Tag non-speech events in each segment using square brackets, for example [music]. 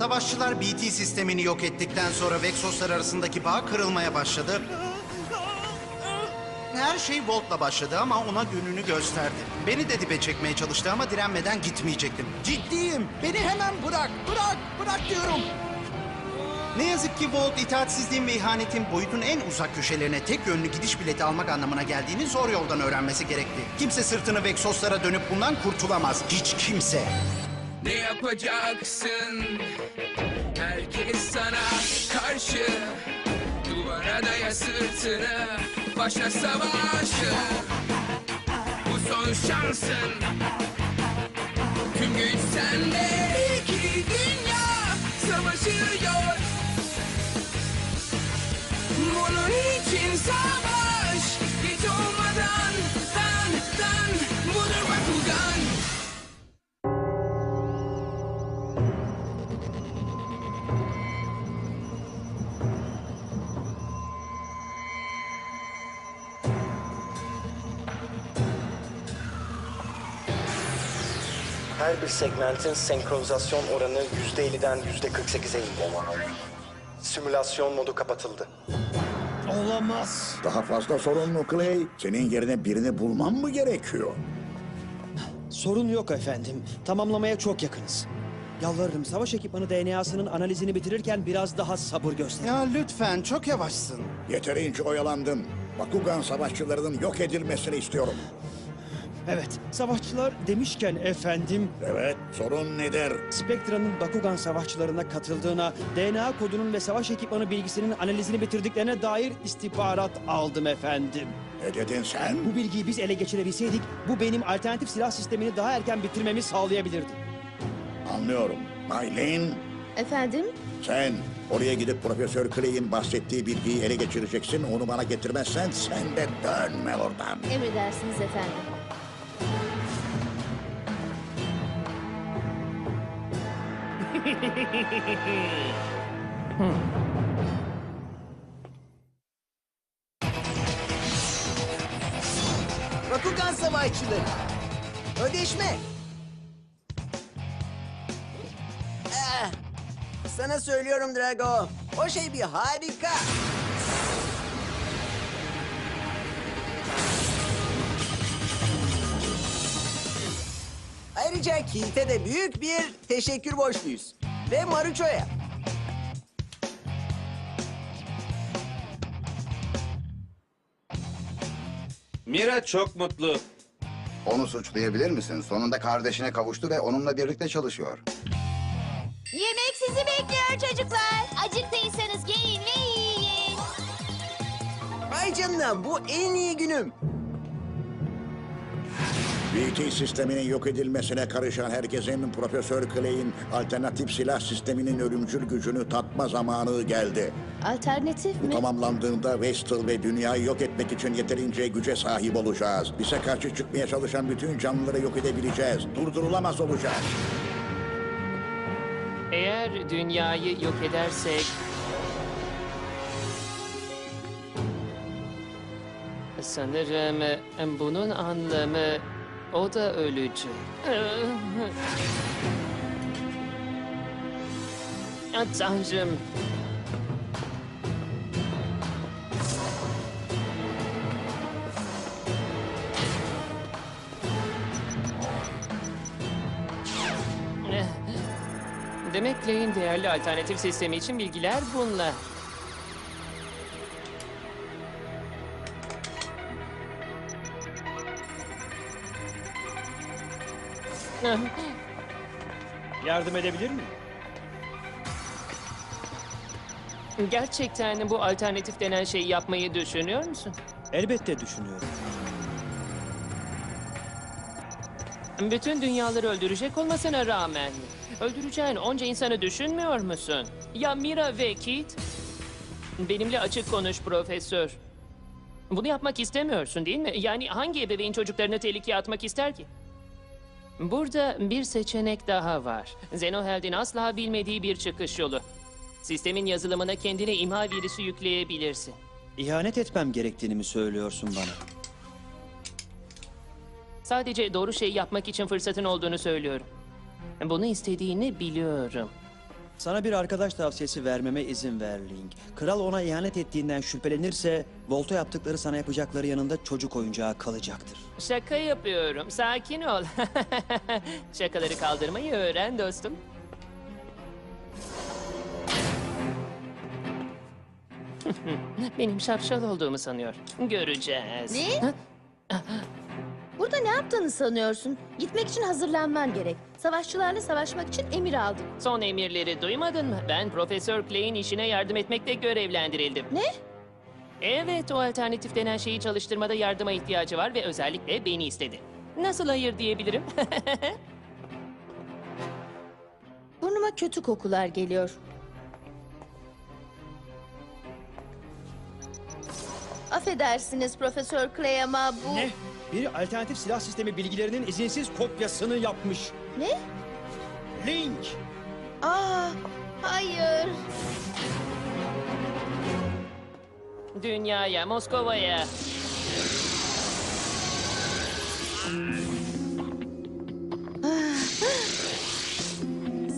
Savaşçılar BT sistemini yok ettikten sonra Vexoslar arasındaki bağ kırılmaya başladı. Her şey Volt'la başladı ama ona gününü gösterdi. Beni de dibe çekmeye çalıştı ama direnmeden gitmeyecektim. Ciddiyim. Beni hemen bırak. Bırak. Bırak diyorum. Ne yazık ki Volt itaatsizliğin ve ihanetin boyutun en uzak köşelerine tek yönlü gidiş bileti almak anlamına geldiğini zor yoldan öğrenmesi gerekti. Kimse sırtını Vexoslara dönüp bundan kurtulamaz. Hiç kimse. Ne yapacaksın? Herkes sana karşı. Duvara daya sırtını Başla savaşı. Bu son şansın. Tüm güç sende. İki dünya savaşıyor. Bunun için savaş. Geç olmadan Her bir segmentin senkronizasyon oranı %50'den %48'e indi. Simülasyon modu kapatıldı. Olamaz. Daha fazla sorun mu Clay? Senin yerine birini bulmam mı gerekiyor? Sorun yok efendim. Tamamlamaya çok yakınız. Yalvarırım savaş ekipmanı DNA'sının analizini bitirirken biraz daha sabır göster. Ya lütfen çok yavaşsın. Yeterince oyalandın. Bakugan savaşçılarının yok edilmesini istiyorum. Evet, savaşçılar demişken efendim, Evet, sorun nedir? Spectra'nın Bakugan savaşçılarına katıldığına, DNA kodunun ve savaş ekipmanı bilgisinin analizini bitirdiklerine dair istihbarat aldım efendim. Ne dedin sen? Bu bilgiyi biz ele geçirebilseydik, bu benim alternatif silah sistemini daha erken bitirmemi sağlayabilirdi. Anlıyorum. Maylin, Efendim? sen oraya gidip Profesör Clay'in bahsettiği bilgiyi ele geçireceksin. Onu bana getirmezsen sen de dönme oradan. Emredersiniz efendim. [laughs] Bakugan savaşçıları. Ödeşme. Ah, sana söylüyorum Drago. O şey bir harika. Ayrıca Keith'e de büyük bir teşekkür borçluyuz. Ve Marucho'ya. Mira çok mutlu. Onu suçlayabilir misin? Sonunda kardeşine kavuştu ve onunla birlikte çalışıyor. Yemek sizi bekliyor çocuklar. Acıktıysanız gelin ve yiyin. Vay canına bu en iyi günüm. BT sisteminin yok edilmesine karışan herkesin Profesör Clay'in alternatif silah sisteminin ölümcül gücünü tatma zamanı geldi. Alternatif Bu mi? tamamlandığında Vestal ve dünyayı yok etmek için yeterince güce sahip olacağız. Bize karşı çıkmaya çalışan bütün canlıları yok edebileceğiz. Durdurulamaz olacağız. Eğer dünyayı yok edersek... Sanırım bunun anlamı o da ölecek. Ah, [laughs] Tanrım. Demek Lane değerli alternatif sistemi için bilgiler bunlar. [laughs] Yardım edebilir miyim? Gerçekten bu alternatif denen şeyi yapmayı düşünüyor musun? Elbette düşünüyorum. Bütün dünyaları öldürecek olmasına rağmen öldüreceğin onca insanı düşünmüyor musun? Ya Mira ve Kit? Benimle açık konuş profesör. Bunu yapmak istemiyorsun değil mi? Yani hangi ebeveyn çocuklarını tehlikeye atmak ister ki? Burada bir seçenek daha var. Zenoheld'in asla bilmediği bir çıkış yolu. Sistemin yazılımına kendine imha virüsü yükleyebilirsin. İhanet etmem gerektiğini mi söylüyorsun bana? Sadece doğru şeyi yapmak için fırsatın olduğunu söylüyorum. Bunu istediğini biliyorum. Sana bir arkadaş tavsiyesi vermeme izin ver Link. Kral ona ihanet ettiğinden şüphelenirse Volt'a yaptıkları sana yapacakları yanında çocuk oyuncağı kalacaktır. Şaka yapıyorum. Sakin ol. [laughs] Şakaları kaldırmayı öğren dostum. [laughs] Benim şapşal olduğumu sanıyor. Göreceğiz. Ne? Burada ne yaptığını sanıyorsun? Gitmek için hazırlanman gerek. Savaşçılarla savaşmak için emir aldım. Son emirleri duymadın mı? Ben Profesör Clay'in işine yardım etmekle görevlendirildim. Ne? Evet, o alternatif denen şeyi çalıştırmada yardıma ihtiyacı var ve özellikle beni istedi. Nasıl hayır diyebilirim? [laughs] Burnuma kötü kokular geliyor. Affedersiniz Profesör Clay ama bu... Ne? Biri alternatif silah sistemi bilgilerinin izinsiz kopyasını yapmış. Ne? Link! Aa, hayır. Dünyaya, Moskova'ya.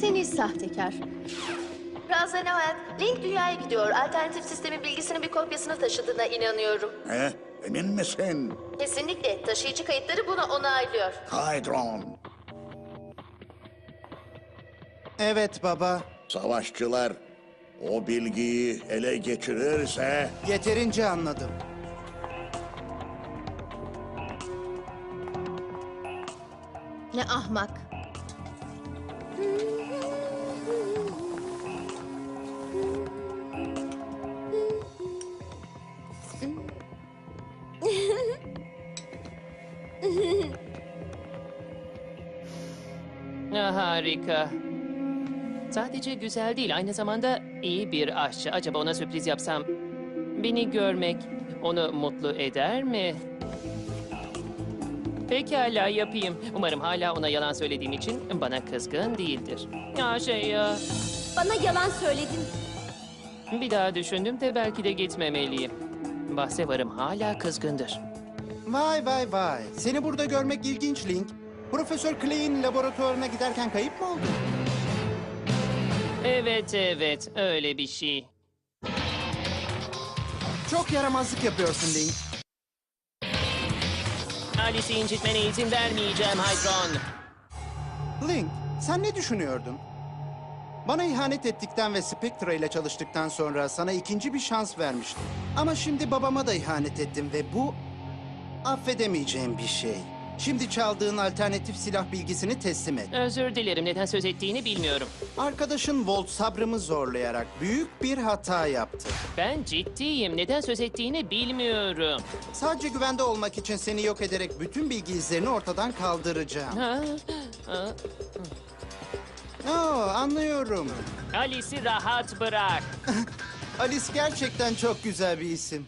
Seni sahtekar. Razanoet, Link dünyaya gidiyor. Alternatif sistemin bilgisinin bir kopyasını taşıdığına inanıyorum. He? Emin misin? Kesinlikle. Taşıyıcı kayıtları bunu onaylıyor. Hydron. Evet baba. Savaşçılar o bilgiyi ele geçirirse Yeterince anladım. Ne ahmak. Ah, harika. Sadece güzel değil, aynı zamanda iyi bir aşçı. Acaba ona sürpriz yapsam beni görmek onu mutlu eder mi? Pekala yapayım. Umarım hala ona yalan söylediğim için bana kızgın değildir. Ya şey ya, Bana yalan söyledin. bir daha düşündüm de belki de gitmemeliyim. Bahse varım hala kızgındır. Vay vay vay. Seni burada görmek ilginç Link. Profesör Clay'in laboratuvarına giderken kayıp mı oldun? Evet evet öyle bir şey. Çok yaramazlık yapıyorsun Link. Alice'i incitmene izin vermeyeceğim Hydron. Link, sen ne düşünüyordun? Bana ihanet ettikten ve Spectra ile çalıştıktan sonra sana ikinci bir şans vermiştim. Ama şimdi babama da ihanet ettim ve bu affedemeyeceğim bir şey. Şimdi çaldığın alternatif silah bilgisini teslim et. Özür dilerim neden söz ettiğini bilmiyorum. Arkadaşın Volt sabrımı zorlayarak büyük bir hata yaptı. Ben ciddiyim. Neden söz ettiğini bilmiyorum. Sadece güvende olmak için seni yok ederek bütün bilgi izlerini ortadan kaldıracağım. Ha? Ha? Oo, anlıyorum. Alice'i rahat bırak. [laughs] Alice gerçekten çok güzel bir isim.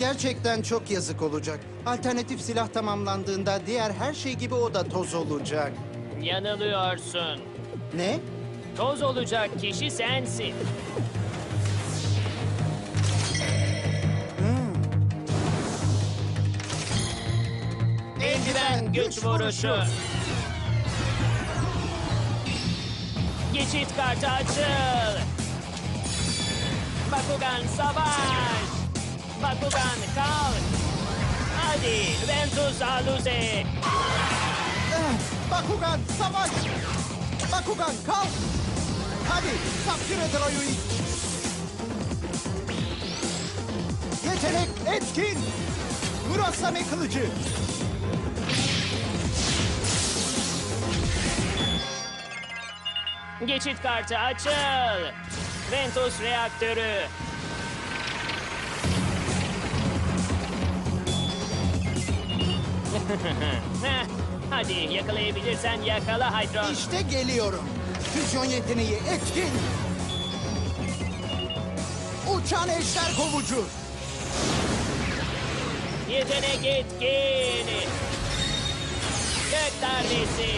Gerçekten çok yazık olacak. Alternatif silah tamamlandığında diğer her şey gibi o da toz olacak. Yanılıyorsun. Ne? Toz olacak kişi sensin. Eldiven güç vuruşu. Geçit kartı açıl. Bakugan savaş. Bakugan kalk. Hadi Ventus Aluze. Eh, Bakugan savaş! Bakugan kalk! Hadi Sapphire Droid'i! Yetenek etkin! Murasame kılıcı! Geçit kartı açıl. Ventus reaktörü. Heh, [laughs] Hadi yakalayabilirsen yakala Hydron. İşte geliyorum. Füzyon yeteneği etkin! Uçan ejder kovucu! Yetenek etkin. Gök darbesi.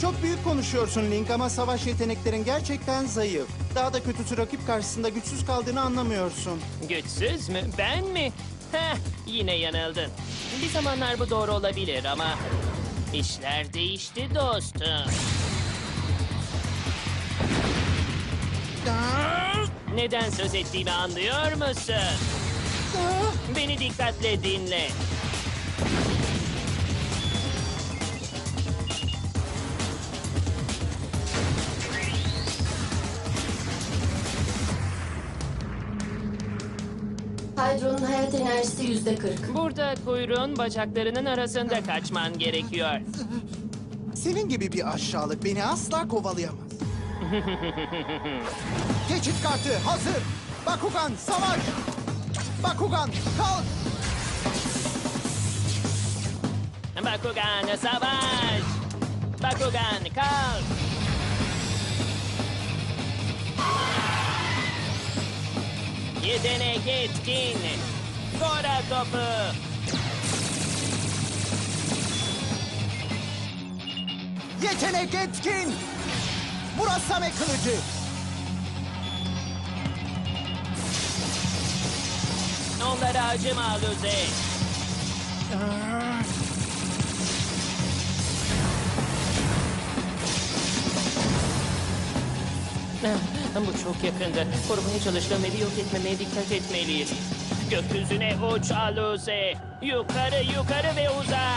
Çok büyük konuşuyorsun Link ama savaş yeteneklerin gerçekten zayıf. Daha da kötüsü rakip karşısında güçsüz kaldığını anlamıyorsun. Güçsüz mü? Ben mi? Heh, yine yanıldın. Bir zamanlar bu doğru olabilir ama İşler değişti dostum. Neden söz ettiğimi anlıyor musun? Beni dikkatle dinle. Hayat enerjisi yüzde kırk. Burada kuyruğun bacaklarının arasında kaçman gerekiyor. Senin gibi bir aşağılık beni asla kovalayamaz. [laughs] Geçit kartı hazır. Bakugan savaş. Bakugan kalk. Bakugan savaş! Bakugan kalk! Yetenek etkin! Gora topu! Yetenek etkin. Murasame kılıcı. Onlara acıma Luze! Bu çok yakındı. Korumaya çalıştığım evi yok etmemeye dikkat etmeliyiz. Gökyüzüne uç Aluze! Yukarı yukarı ve uza!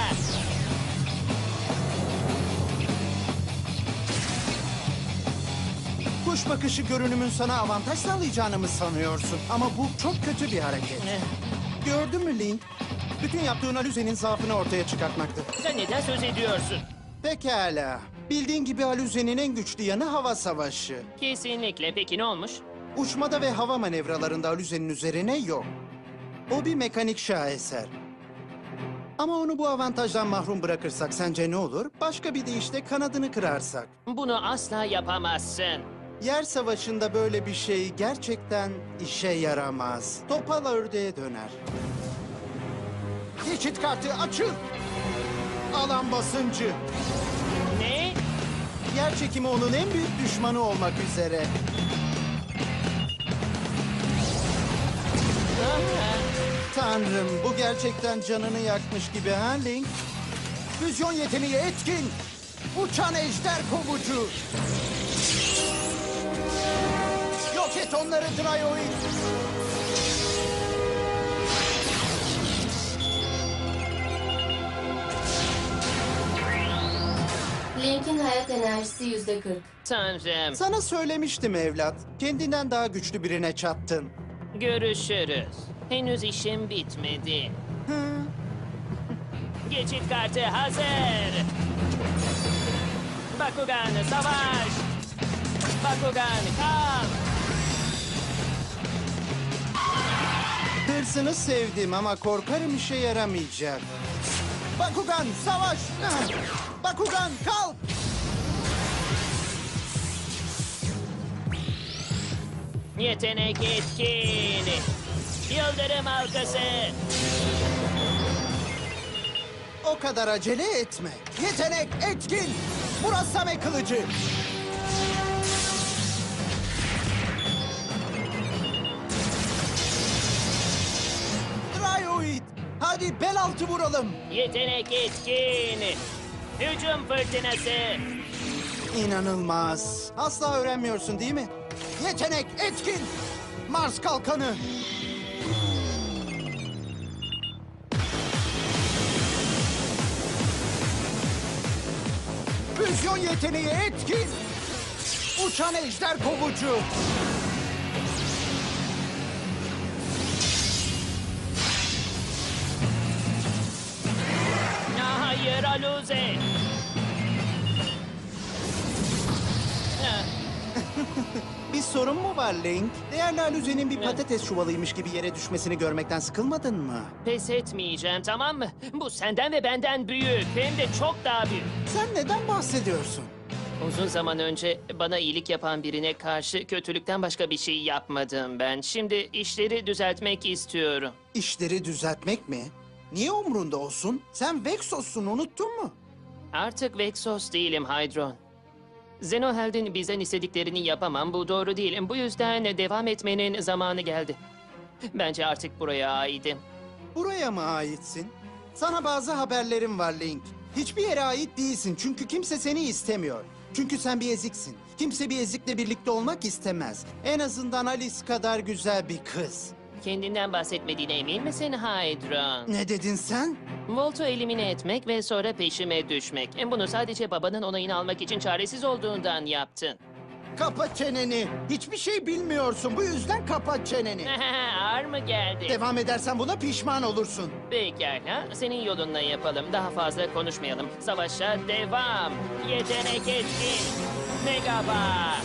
Kuş bakışı görünümün sana avantaj sağlayacağını mı sanıyorsun? Ama bu çok kötü bir hareket. Gördün mü Link? Bütün yaptığın alüzenin zaafını ortaya çıkartmaktı. Sen neden söz ediyorsun? Pekala. Bildiğin gibi alüzenin en güçlü yanı hava savaşı. Kesinlikle. Peki ne olmuş? Uçmada ve hava manevralarında alüzenin üzerine yok. O bir mekanik şaheser. Ama onu bu avantajdan mahrum bırakırsak sence ne olur? Başka bir deyişle kanadını kırarsak. Bunu asla yapamazsın. Yer savaşında böyle bir şey gerçekten işe yaramaz. Topal ördeğe döner. Geçit kartı açıl. Alan basıncı. Ne? Yer çekimi onun en büyük düşmanı olmak üzere. Tanrım bu gerçekten canını yakmış gibi ha Link? Füzyon yeteneği etkin. Uçan ejder kovucu. Yok et onları Dryoid. Link'in hayat enerjisi yüzde kırk. Tanrım. Sana söylemiştim evlat. Kendinden daha güçlü birine çattın. Görüşürüz. Henüz işim bitmedi. Geçit kartı hazır. Bakugan savaş. Bakugan kal. Hırsını sevdim ama korkarım işe yaramayacak. Bakugan savaş! Bakugan kalk! Yetenek etkin. Yıldırım halkası. O kadar acele etme. Yetenek etkin! Murasame kılıcı! Dryoid! Hadi bel altı vuralım. Yetenek etkin. Hücum fırtınası. İnanılmaz. Asla öğrenmiyorsun değil mi? Yetenek etkin! Mars kalkanı! Füzyon yeteneği etkin! Uçan ejder kovucu! Hayır Aluze. [laughs] Sorun mu var Link? Değerli Alüze'nin bir patates çuvalıymış gibi yere düşmesini görmekten sıkılmadın mı? Pes etmeyeceğim tamam mı? Bu senden ve benden büyük. Hem de çok daha büyük. Sen neden bahsediyorsun? Uzun zaman önce bana iyilik yapan birine karşı kötülükten başka bir şey yapmadım ben. Şimdi işleri düzeltmek istiyorum. İşleri düzeltmek mi? Niye umrunda olsun? Sen Vexos'sun unuttun mu? Artık Vexos değilim Hydron. Zenoheld'in bizden istediklerini yapamam. Bu doğru değil. Bu yüzden devam etmenin zamanı geldi. Bence artık buraya aidim. Buraya mı aitsin? Sana bazı haberlerim var Link. Hiçbir yere ait değilsin çünkü kimse seni istemiyor. Çünkü sen bir eziksin. Kimse bir ezikle birlikte olmak istemez. En azından Alice kadar güzel bir kız. Kendinden bahsetmediğine emin misin Hydron? Ne dedin sen? Volt'u elimine etmek ve sonra peşime düşmek. E, Bunu sadece babanın onayını almak için çaresiz olduğundan yaptın. Kapa çeneni. Hiçbir şey bilmiyorsun. Bu yüzden kapa çeneni. [laughs] Ağır mı geldi? Devam edersen buna pişman olursun. Pekala, senin yolunla yapalım. Daha fazla konuşmayalım. Savaşa devam. Yetenek etkin. Megaba.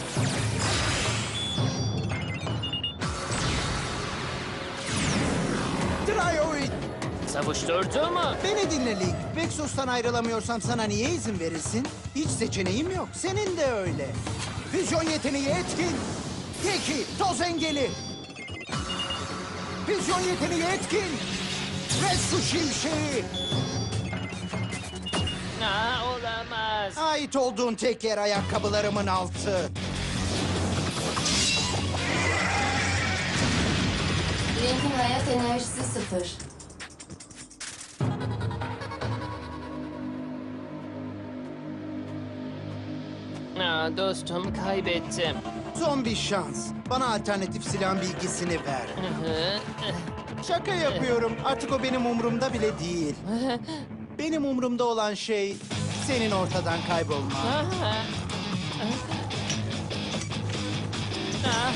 Dryoid. Savuşturdu mu? Beni dinle Link. Vexos'tan ayrılamıyorsam sana niye izin verirsin? Hiç seçeneğim yok. Senin de öyle. Füzyon yeteneği etkin. Teki, toz engeli. Füzyon yeteneği etkin. Ve su şimşeği. Aa, olamaz. Ait olduğun tek yer ayakkabılarımın altı. Link'in hayat enerjisi sıfır. Aa, dostum kaybettim. Son bir şans. Bana alternatif silahın bilgisini ver. Şaka yapıyorum. Artık o benim umurumda bile değil. Benim umurumda olan şey senin ortadan kaybolman. Aa,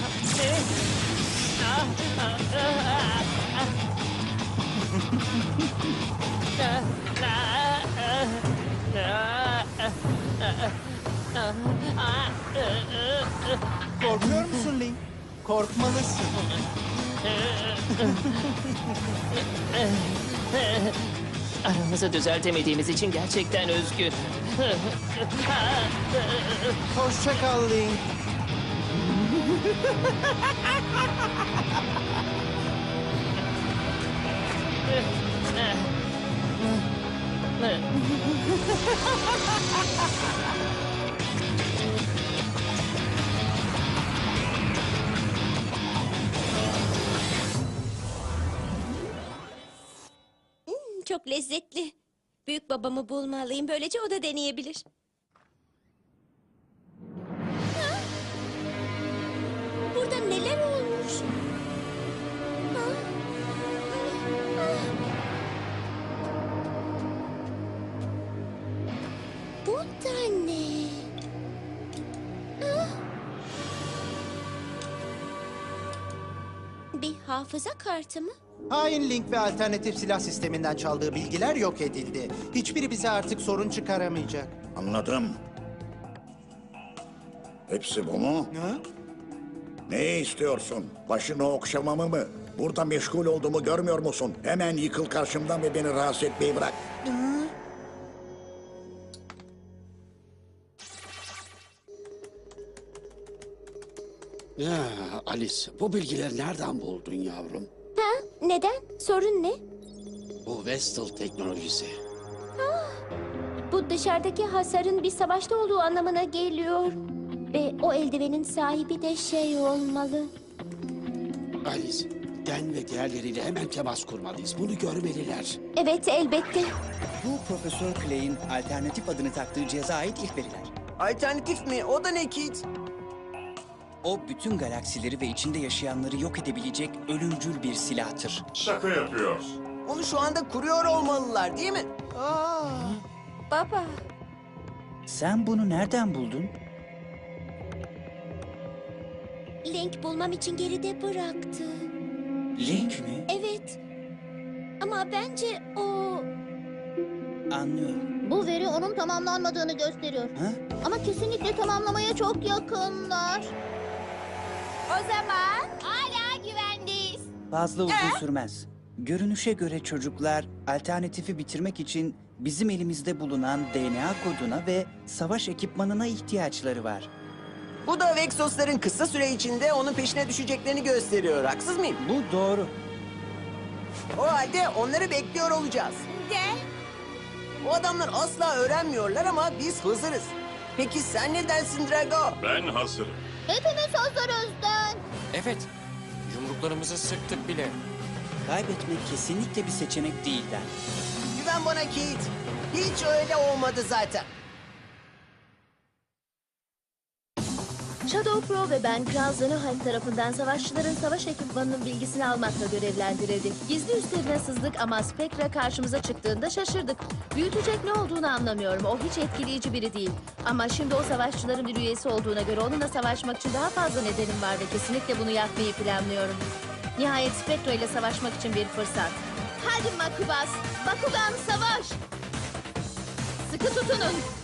Korkuyor musun Link? Korkmalısın. Aramızı düzeltemediğimiz için gerçekten üzgün. Hoşça kal Link. Çok lezzetli. Büyük babamı bulmalıyım. Böylece o da deneyebilir. Hafıza kartı mı? Hain Link ve alternatif silah sisteminden çaldığı bilgiler yok edildi. Hiçbiri bize artık sorun çıkaramayacak. Anladım. Hepsi bu mu? Ha? Ne istiyorsun? Başını okşamamı mı? Burada meşgul olduğumu görmüyor musun? Hemen yıkıl karşımdan ve beni rahatsız etmeyi bırak. Ya Alice, bu bilgileri nereden buldun yavrum? Ha? Neden? Sorun ne? Bu Vestal teknolojisi. Bu dışarıdaki hasarın bir savaşta olduğu anlamına geliyor. Ve o eldivenin sahibi de şey olmalı. Alice, Den ve diğerleriyle hemen temas kurmalıyız. Bunu görmeliler. Evet elbette. Bu Profesör Clay'in alternatif adını taktığı cihaza ait ilk veriler. Alternatif mi? O da ne Kit? O bütün galaksileri ve içinde yaşayanları yok edebilecek ölümcül bir silahtır. Şaka yapıyorsun. Onu şu anda kuruyor olmalılar değil mi? Baba. Sen bunu nereden buldun? Link bulmam için geride bıraktı. Link mi? Evet. Ama bence o... Anlıyorum. Bu veri onun tamamlanmadığını gösteriyor. Ha? Ama kesinlikle tamamlamaya çok yakınlar. O zaman hala güvendeyiz. Fazla uzun sürmez. Görünüşe göre çocuklar alternatifi bitirmek için bizim elimizde bulunan DNA koduna ve savaş ekipmanına ihtiyaçları var. Bu da Vexosların kısa süre içinde onun peşine düşeceklerini gösteriyor. Haksız mıyım? Bu doğru. O halde onları bekliyor olacağız. De. O adamlar asla öğrenmiyorlar ama biz hazırız. Peki sen ne dersin Drago? Ben hazırım. Hepimiz hazırız Den. Evet. Yumruklarımızı sıktık bile. Kaybetmek kesinlikle bir seçenek değilden. Güven bana Kit. Hiç öyle olmadı zaten. Shadow Pro ve ben Kral Zenoheim tarafından savaşçıların savaş ekipmanının bilgisini almakla görevlendirildik. Gizli üstlerine sızdık ama Spectre karşımıza çıktığında şaşırdık. Büyütecek ne olduğunu anlamıyorum. O hiç etkileyici biri değil. Ama şimdi o savaşçıların bir üyesi olduğuna göre onunla savaşmak için daha fazla nedenim var ve kesinlikle bunu yapmayı planlıyorum. Nihayet Spectre ile savaşmak için bir fırsat. Hadi Makubas, Bakugan savaş! Sıkı tutunun.